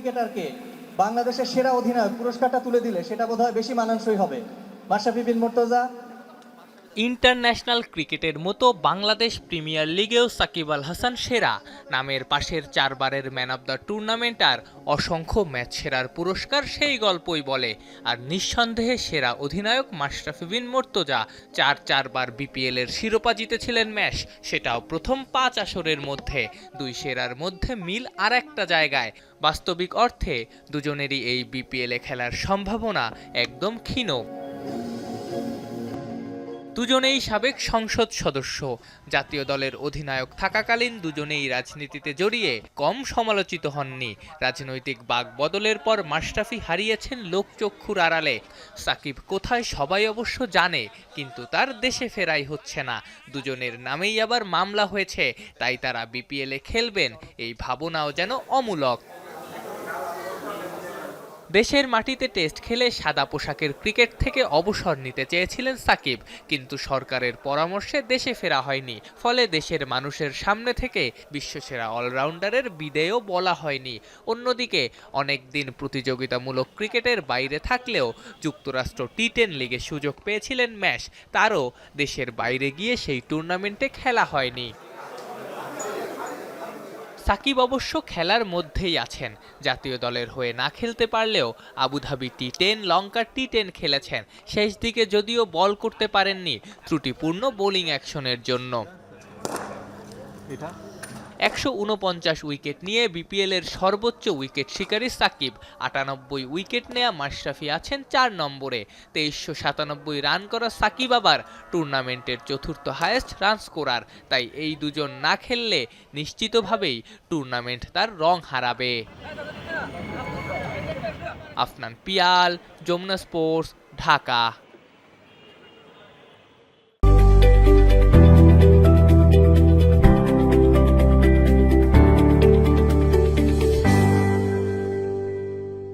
ক্রিকেটারকে বাংলাদেশের সেরা অধিনায়ক পুরস্কারটা তুলে দিলে সেটা বোধহয় বেশি মানানসই হবে। মাশরাফি বিন মুর্তজা ইন্টারন্যাশনাল ক্রিকেটের মতো বাংলাদেশ প্রিমিয়ার লিগেও সাকিব আল হাসান সেরা। নামের পাশের চারবারের ম্যান অব দ্য টুর্নামেন্ট আর অসংখ্য ম্যাচ সেরার পুরস্কার সেই গল্পই বলে। আর নিঃসন্দেহে সেরা অধিনায়ক মাশরাফি বিন মোর্তজা চার চারবার বিপিএল এর শিরোপা জিতেছিলেন ম্যাচ, সেটাও প্রথম পাঁচ আসরের মধ্যে। দুই সেরার মধ্যে মিল আর একটা জায়গায়। বাস্তবিক অর্থে দুজনেরই এই বিপিএলে খেলার সম্ভাবনা একদম ক্ষীণ। দুজনেই সাবেক সংসদ সদস্য। জাতীয় দলের অধিনায়ক থাকাকালীন দুজনেই রাজনীতিতে জড়িয়ে কম সমালোচিত হননি। রাজনৈতিক বাক বদলের পর মাশরাফি হারিয়েছেন লোকচক্ষুর আড়ালে। সাকিব কোথায় সবাই অবশ্য জানে, কিন্তু তার দেশে ফেরাই হচ্ছে না। দুজনের নামেই আবার মামলা হয়েছে, তাই তারা বিপিএলে খেলবেন, এই ভাবনাও যেন অমূলক। দেশের মাটিতে টেস্ট খেলে সাদা পোশাকের ক্রিকেট থেকে অবসর নিতে চেয়েছিলেন সাকিব, কিন্তু সরকারের পরামর্শে দেশে ফেরা হয়নি। ফলে দেশের মানুষের সামনে থেকে বিশ্বসেরা অলরাউন্ডারের বিদেয়ও বলা হয়নি। অন্যদিকে, অনেক দিন প্রতিযোগিতামূলক ক্রিকেটের বাইরে থাকলেও যুক্তরাষ্ট্র টি টেন লিগে সুযোগ পেয়েছিলেন ম্যাশ তারও দেশের বাইরে গিয়ে সেই টুর্নামেন্টে খেলা হয়নি। সাকিব অবশ্য খেলার মধ্যেই আছেন। জাতীয় দলের হয়ে না খেলতে পারলেও আবুধাবি টি টেন লঙ্কার টি টেন খেলেছেন। শেষ দিকে যদিও বল করতে পারেননি, ত্রুটিপূর্ণ বোলিং অ্যাকশনের জন্য। একশো উনপঞ্চাশ উইকেট নিয়ে বিপিএল এর সর্বোচ্চ উইকেট শিকারী সাকিব। আটানব্বই উইকেট নেয়া মাশরাফি আছেন চার নম্বরে। তেইশশো সাতানব্বই রান করা সাকিব আবার টুর্নামেন্টের চতুর্থ হায়েস্ট রান স্কোরার। তাই এই দুজন না খেললে নিশ্চিতভাবেই টুর্নামেন্ট তার রং হারাবে। আফনান পিয়াল, যমুনা স্পোর্টস, ঢাকা।